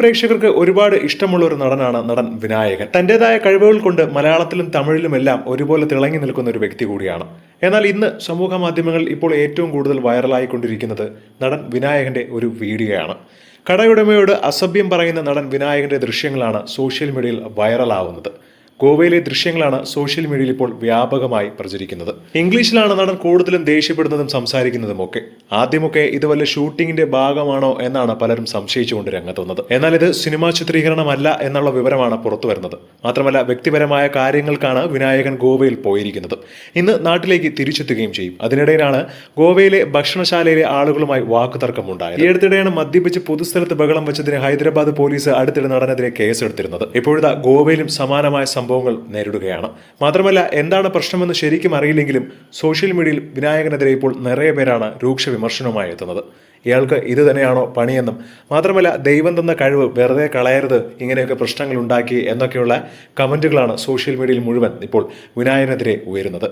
പ്രേക്ഷകർക്ക് ഒരുപാട് ഇഷ്ടമുള്ള ഒരു നടനാണ് നടൻ വിനായകൻ. തന്റെതായ കഴിവുകൾ കൊണ്ട് മലയാളത്തിലും തമിഴിലുമെല്ലാം ഒരുപോലെ തിളങ്ങി നിൽക്കുന്ന ഒരു വ്യക്തി കൂടിയാണ്. എന്നാൽ ഇന്ന് സമൂഹ മാധ്യമങ്ങളിൽ ഇപ്പോൾ ഏറ്റവും കൂടുതൽ വൈറലായിക്കൊണ്ടിരിക്കുന്നത് നടൻ വിനായകന്റെ ഒരു വീഡിയോയാണ്. കടയുടമയോട് അസഭ്യം പറയുന്ന നടൻ വിനായകന്റെ ദൃശ്യങ്ങളാണ് സോഷ്യൽ മീഡിയയിൽ വൈറലാവുന്നത്. ഗോവയിലെ ദൃശ്യങ്ങളാണ് സോഷ്യൽ മീഡിയയിൽ ഇപ്പോൾ വ്യാപകമായി പ്രചരിക്കുന്നത്. ഇംഗ്ലീഷിലാണ് നടൻ കൂടുതലും ദേഷ്യപ്പെടുന്നതും സംസാരിക്കുന്നതും ഒക്കെ. ആദ്യമൊക്കെ ഇത് വല്ല ഷൂട്ടിങ്ങിന്റെ ഭാഗമാണോ എന്നാണ് പലരും സംശയിച്ചുകൊണ്ട് രംഗത്ത് വന്നത്. എന്നാൽ ഇത് സിനിമാ ചിത്രീകരണമല്ല എന്നുള്ള വിവരമാണ് പുറത്തു വരുന്നത്. മാത്രമല്ല വ്യക്തിപരമായ കാര്യങ്ങൾക്കാണ് വിനായകൻ ഗോവയിൽ പോയിരിക്കുന്നത്. ഇന്ന് നാട്ടിലേക്ക് തിരിച്ചെത്തുകയും ചെയ്യും. അതിനിടയിലാണ് ഗോവയിലെ ഭക്ഷണശാലയിലെ ആളുകളുമായി വാക്കുതർക്കമുണ്ടായത്. ഈ അടുത്തിടെയാണ് മദ്യപിച്ച് പൊതുസ്ഥലത്ത് ബഹളം വെച്ചതിന് ഹൈദരാബാദ് പോലീസ് അടുത്തിടെ നടനെതിരെ കേസെടുത്തിരുന്നത്. ഇപ്പോഴത്തെ ഗോവയിലും സമാനമായ സംഭവങ്ങൾ നേരിടുകയാണ്. മാത്രമല്ല എന്താണ് പ്രശ്നമെന്ന് ശരിക്കും അറിയില്ലെങ്കിലും സോഷ്യൽ മീഡിയയിൽ വിനായകനെതിരെ ഇപ്പോൾ നിറയെ പേരാണ് രൂക്ഷ വിമർശനവുമായി എത്തുന്നത്. ഇയാൾക്ക് ഇത് തന്നെയാണോ പണിയെന്നും മാത്രമല്ല ദൈവം തന്ന കഴിവ് വെറുതെ കളയരുത് ഇങ്ങനെയൊക്കെ പ്രശ്നങ്ങൾ ഉണ്ടാക്കി എന്നൊക്കെയുള്ള കമന്റുകളാണ് സോഷ്യൽ മീഡിയയിൽ മുഴുവൻ ഇപ്പോൾ വിനായകനെതിരെ ഉയരുന്നത്.